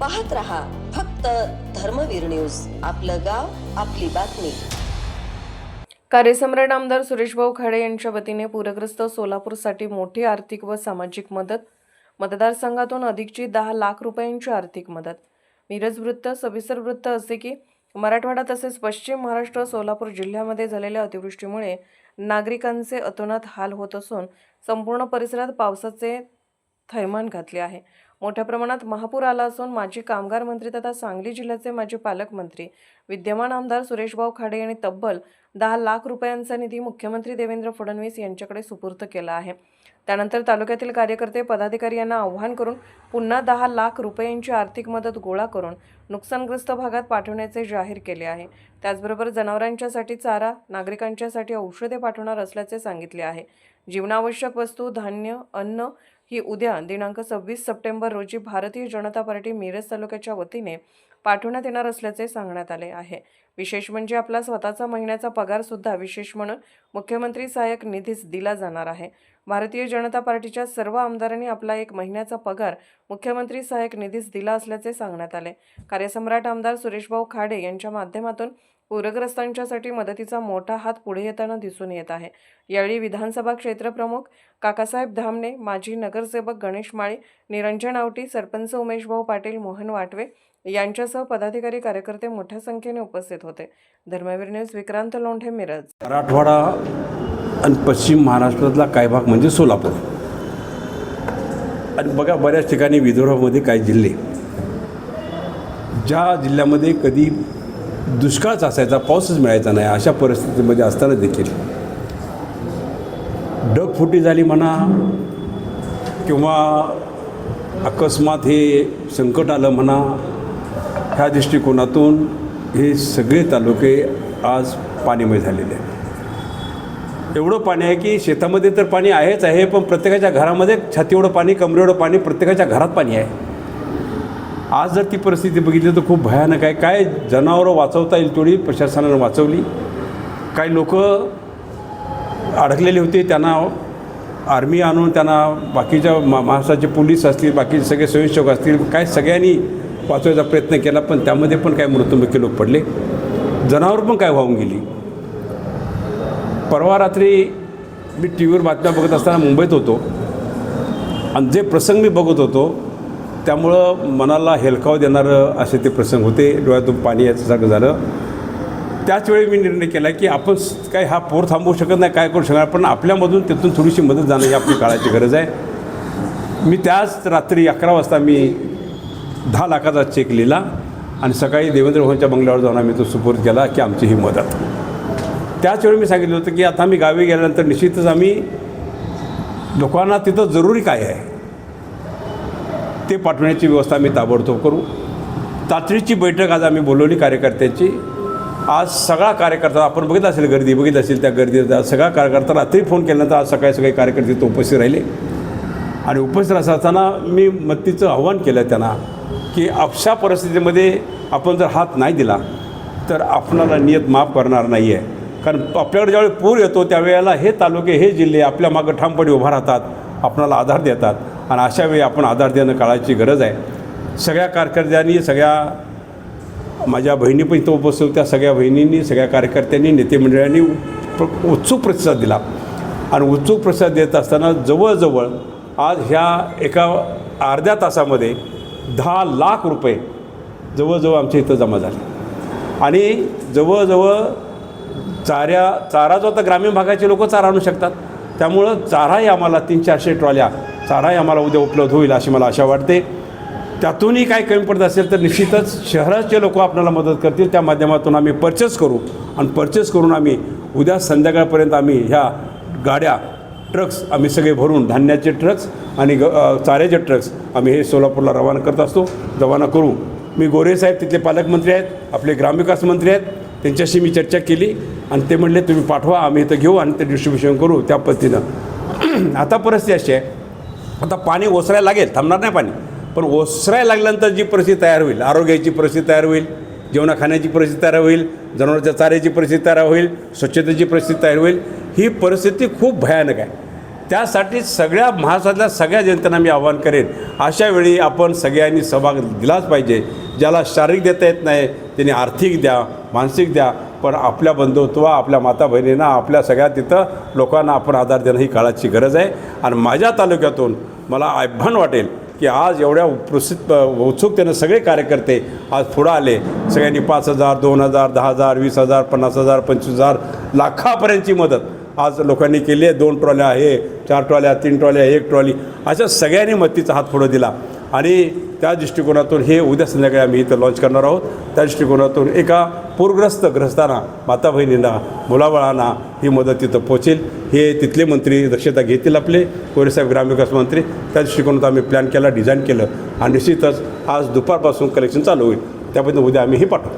पाहत रहा फक्त धर्मवीर न्यूज. आपलं गाव आपली बातमी. कार्यसम्राट आमदार सुरेशभाऊ खाडे यांच्या वतीने पूरग्रस्त सोलापूरसाठी मोठी आर्थिक व सामाजिक मदत. मतदारसंघातून अधिकची दहा लाख रुपयांची आर्थिक मदत. मिरज वृत्त सविस्तर वृत्त असे की मराठवाडा तसेच पश्चिम महाराष्ट्र सोलापूर जिल्ह्यामध्ये झालेल्या अतिवृष्टीमुळे नागरिकांचे अतोनात हाल होत असून संपूर्ण परिसरात पावसाचे थैमान घातले आहे. मोठ्या प्रमाणात महापूर आला असून माजी कामगार मंत्री तथा सांगली जिल्ह्याचे माजी पालकमंत्री विद्यमान आमदार सुरेशभाऊ खाडे यांनी तब्बल दहा लाख रुपयांचा निधी मुख्यमंत्री देवेंद्र फडणवीस यांच्याकडे सुपूर्द केला आहे. त्यानंतर तालुक्यातील कार्यकर्ते पदाधिकारी यांना आव्हान करून पुन्हा दहा लाख रुपयांची आर्थिक मदत गोळा करून नुकसानग्रस्त भागात पाठवण्याचे जाहीर केले आहे. त्याचबरोबर जनावरांच्यासाठी चारा नागरिकांच्यासाठी औषधे पाठवणार असल्याचे सांगितले आहे. जीवनावश्यक वस्तू धान्य अन्न ही उद्या दिनांक सव्वीस सप्टेंबर रोजी भारतीय जनता पार्टी मिरज तालुक्याच्या वतीने पाठवण्यात येणार असल्याचे सांगण्यात आले आहे. विशेष म्हणजे आपला स्वतःचा महिन्याचा पगार सुद्धा विशेष म्हणून मुख्यमंत्री सहाय्यक निधीस दिला जाणार आहे. भारतीय जनता पार्टीच्या सर्व आमदारांनी आपला एक महिन्याचा पगार मुख्यमंत्री सहाय्यक निधीस दिला असल्याचे सांगण्यात आले. कार्यसम्राट आमदार सुरेशभाऊ खाडे यांच्या माध्यमातून पूरग्रस्तांच्यासाठी मदतीचा मोठा हात पुढे येताना दिसून येत आहे. यावेळी विधानसभा क्षेत्रप्रमुख काकासाहेब धामणे माजी नगरसेवक गणेश माळे निरंजन आवटी सरपंच उमेशभाऊ पाटील मोहन वाटवे यांच्यासह पदाधिकारी कार्यकर्ते मोठ्या संख्येने उपस्थित होते. धर्मवीर न्यूज विक्रांत लोंढे मिरज. मराठवाडा आणि पश्चिम महाराष्ट्रातला काही भाग म्हणजे सोलापूर. आणि बघा बऱ्याच ठिकाणी विदर्भामध्ये काही जिल्हे. ज्या जिल्ह्यामध्ये कधी दुष्काळच असायचा पाऊसच मिळायचा नाही अशा परिस्थितीमध्ये असताना देखील. ढगफुटी झाली म्हणा किंवा अकस्मात हे संकट आलं म्हणा ह्या दृष्टिकोनातून हे सगळे तालुके आज पाणीमय झालेले आहेत. एवढं पाणी आहे की शेतामध्ये तर पाणी आहेच आहे पण प्रत्येकाच्या घरामध्ये छाती एवढं पाणी कमरेवढं पाणी प्रत्येकाच्या घरात पाणी आहे. आज जर ती परिस्थिती बघितली तर खूप भयानक आहे. काय जनावरं वाचवता येईल तेवढी प्रशासनानं वाचवली. काही लोक अडकलेले होते त्यांना आर्मी आणून त्यांना बाकीच्या मा महाराष्ट्राचे पोलीस असतील बाकीचे सगळे स्वयंसेवक असतील काय सगळ्यांनी वाचवायचा प्रयत्न केला पण त्यामध्ये पण काय मृत्युमुखी लोक पडले. जनावर पण काय वाहून गेली. परवा रात्री मी टी व्हीवर बातम्या बघत असताना मुंबईत होतो. आणि जे प्रसंग मी बघत होतो त्यामुळं मनाला हेलकाव देणारं असे ते प्रसंग होते. डोळ्यातून पाणी याच्यासारखं झालं. त्याचवेळी मी निर्णय केला की आपण काय हा पोर थांबवू शकत नाही काय करू शकणार पण आपल्यामधून त्यातून थोडीशी मदत जाणं ही आपली काळाची गरज आहे. मी त्याच रात्री अकरा वाजता मी दहा लाखाचा चेक लिहिला आणि सकाळी देवेंद्र भवनच्या बंगल्यावर जाऊन आम्ही तो सुपूर्द केला की आमची ही मदत. त्याच वेळी मी सांगितलं होतं की आता आम्ही गावी गेल्यानंतर निश्चितच आम्ही लोकांना तिथं जरुरी काय आहे? ते पाठवण्याची व्यवस्था आम्ही ताबडतोब करू. तातडीची बैठक आज आम्ही बोलवली कार्यकर्त्यांची. आज सगळा कार्यकर्ता आपण बघितलं असेल गर्दी बघितलं असेल त्या गर्दीत आज सगळा कार्यकर्ता रात्री फोन केल्यानंतर आज सकाळी सगळे कार्यकर्ते तिथं उपस्थित राहिले. आणि उपस्थित असताना मी मत्तीचं आव्हान केलं त्यांना की अशा परिस्थितीमध्ये आपण जर हात नाही दिला तर आपणाला नियत माफ करणार नाही आहे कारण आपल्याकडे ज्यावेळी पूर येतो त्यावेळेला हे तालुके हे जिल्हे आपल्या मागं ठामपणे उभा राहतात आपणाला आधार देतात आणि अशा वेळी आपण आधार देणं काळाची गरज आहे. सगळ्या कारकर्त्यांनी सगळ्या माझ्या बहिणी पण इथं उपस्थित होत्या सगळ्या बहिणींनी सगळ्या कार्यकर्त्यांनी नेतेमंडळांनी प्र- उत्सुक प्रतिसाद दिला. आणि उत्सुक प्रतिसाद देत असताना जवळजवळ आज ह्या एका अर्ध्या तासामध्ये दहा लाख रुपये जवळजवळ आमच्या इथं जमा झाले. आणि जवळजवळ चाऱ्या चारा जो आता ग्रामीण भागाचे लोक चारा आणू शकतात त्यामुळं चाराही आम्हाला तीन चारशे ट्रॉल्या चाराही आम्हाला उद्या उपलब्ध होईल अशी मला आशा वाटते. त्यातूनही काय कमी पडत असेल तर निश्चितच शहराचे लोक आपल्याला मदत करतील त्या माध्यमातून आम्ही परचेस करू. आणि परचेस करून आम्ही उद्या संध्याकाळपर्यंत आम्ही ह्या गाड्या ट्रक्स आम्ही सगळे भरून धान्याचे ट्रक्स आणि ग चाऱ्याचे ट्रक्स आम्ही हे सोलापूरला रवाना करत असतो रवाना करू. मी गोरे साहेब तिथले पालकमंत्री आहेत आपले ग्रामविकास मंत्री आहेत त्यांच्याशी मी चर्चा केली. आणि ते म्हणले तुम्ही पाठवा आम्ही इथं घेऊ आणि ते डिस्ट्रीब्युशन करू. त्या पद्धतीनं. आता परिस्थिती अशी आहे. आता पाणी ओसरायला लागेल थांबणार नाही पाणी. पण ओसरायला लागल्यानंतर जी परिस्थिती तयार होईल आरोग्याची परिस्थिती तयार होईल जेवणा खाण्याची परिस्थिती तयार होईल जनावरांच्या चाऱ्याची परिस्थिती तयार होईल स्वच्छतेची परिस्थिती तयार होईल ही परिस्थिती खूप भयानक आहे. त्यासाठी सगळ्या महाराष्ट्रातल्या सगळ्या जनतेला मी आवाहन करेन अशा वेळी आपण सगळ्यांनी सहभाग दिलाच पाहिजे. ज्याला शारीरिक देता येत नाही त्यांनी आर्थिक द्या मानसिक द्या पण आपल्या बंधुत्व आपल्या माता बहिणींना आपल्या सगळ्या तिथं लोकांना आपण आधार देणं ही काळाची गरज आहे. आणि माझ्या तालुक्यातून मला आव्हान वाटेल की आज एवढ्या प्रसिद्ध उत्सुकतेनं सगळे कार्यकर्ते आज पुढं आले. सगळ्यांनी पाच हजार दोन हजार दहा हजार वीस हजार पन्नास हजार पंचवीस हजार लाखापर्यंतची मदत आज लोकांनी केली आहे. दोन ट्रॉल्या आहे चार ट्रॉल्या तीन ट्रॉल्या एक ट्रॉली. अशा सगळ्यांनी मदतीचा हात पुढं दिला. आणि त्या दृष्टिकोनातून हे उद्या संध्याकाळी आम्ही इथं लॉन्च करणार आहोत. त्या दृष्टिकोनातून एका पूरग्रस्त ग्रस्तांना माता बहिणींना मुलाबाळांना ही मदत तिथं पोचेल हे तिथले मंत्री दक्षता घेतील आपले कोरेसाहेब ग्रामविकास मंत्री. त्या दृष्टिकोनात आम्ही प्लॅन केला डिझाईन केलं. आणि निश्चितच आज दुपारपासून कलेक्शन चालू होईल. त्याबद्दल उद्या आम्ही हे पाठवू.